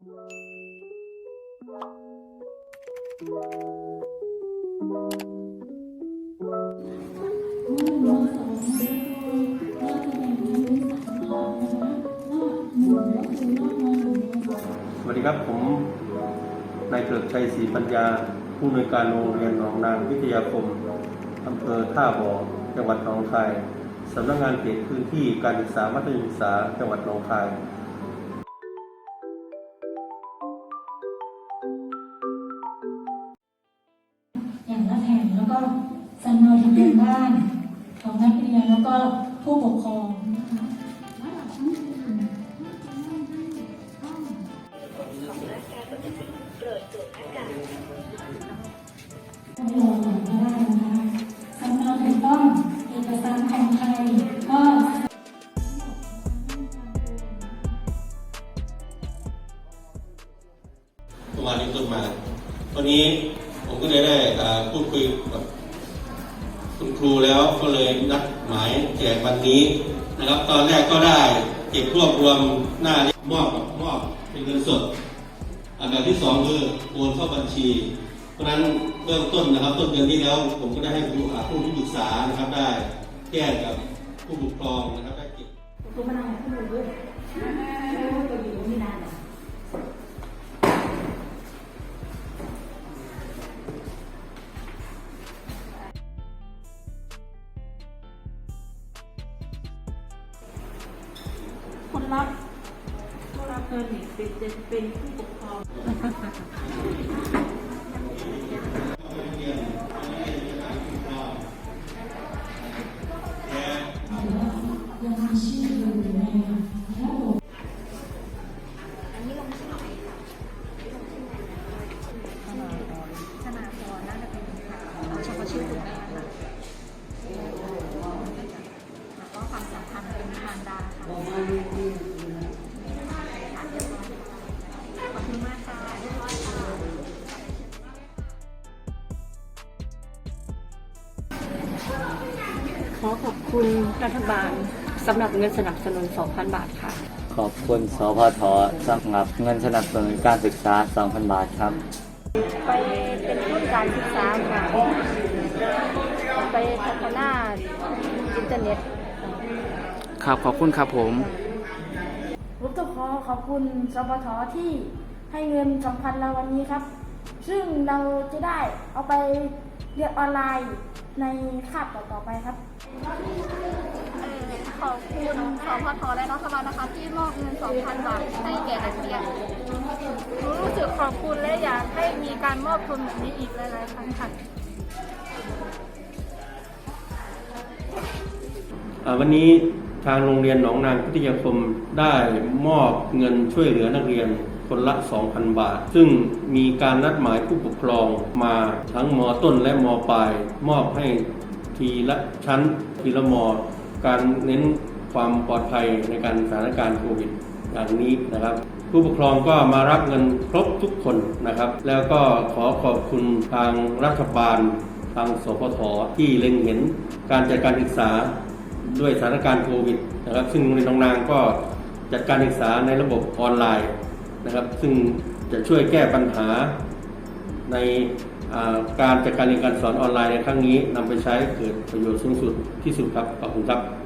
สวัสดีครับผมนายเกริกชัยศรีปัญญา ผู้อำนวยการโรงเรียนหนองนางวิทยาคมอำเภอท่าบ่อจังหวัดหนองคายสำนักงานเขตพื้นที่การศึกษามัธยมศึกษาจังหวัดหนองคาย ก็สำเนาทะเบียนบ้านของนักเรียนแล้วก็ผู้ปกครองนะคะไม่ลงอย่างก็ได้นะคะสำเนาถูกต้องเอกสารของใครก็เมื่อวนี้ต้นมาวันนี้ ผมก็เลยได้พูดคุยกับคุณครูแล้วก็เลยนัดหมายแจกวันนี้นะครับ ตอนแรกก็ได้เก็บรวบรวมหน้ามอบมอบเป็นเงินสด อันดับที่สองคือโอนเข้าบัญชี เพราะนั้นเบื้องต้นนะครับ ต้นเดือนที่แล้วผมก็ได้ให้ผู้ผู้ที่ปรึกษานะครับได้แจ้กับผู้ปกครองนะครับได้เก็บ รับผู้รับเงินเนี่ยเป็นเป็นผู้ปกครอง ขอขอบคุณรัฐบาลสำหรับเงินสนับสนุน 2,000 บาทค่ะ ขอบคุณสพทสำหรับเงินสนับสนุนการศึกษา 2,000 บาทครับ ไปเป็นทุนการศึกษาค่ะ ไปพัฒนาอินเทอร์เน็ต ครับขอบคุณครับผมผมต้องขอขอบคุณสปทที่ให้เงินสำคัญเราวันนี้ครับ ซึ่งเราจะได้เอาไปเรียนออนไลน์ในคาบต่อๆไปครับ ขอบคุณสพทและรัฐบาลนะคะที่มอบเงิน 2,000 บาทให้แก่นักเรียนรู้สึกขอบคุณและอยากให้มีการมอบทุนแบบนี้อีกหลายๆครั้งค่ะวันนี้ทางโรงเรียนหนองนางพิทยาคมได้มอบเงินช่วยเหลือนักเรียนคนละ 2,000 บาท ซึ่งมีการนัดหมายผู้ปกครองมาทั้งมต้นและมปลาย มอบให้ ทีละชั้น ทีละมอ การเน้นความปลอดภัยในการสถานการณ์โควิดอย่างนี้นะครับ ผู้ปกครองก็มารับเงินครบทุกคนนะครับ แล้วก็ขอขอบคุณทางรัฐบาล ทางสพทที่เล็งเห็นการจัดการศึกษาด้วยสถานการณ์โควิดนะครับ ซึ่งโรงเรียนทองนางก็จัดการศึกษาในระบบออนไลน์นะครับ ซึ่งจะช่วยแก้ปัญหาใน การจัดการเรียนการสอนออนไลน์ในครั้งนี้นำไปใช้เกิดประโยชน์สูงสุดที่สุดครับขอบคุณครับ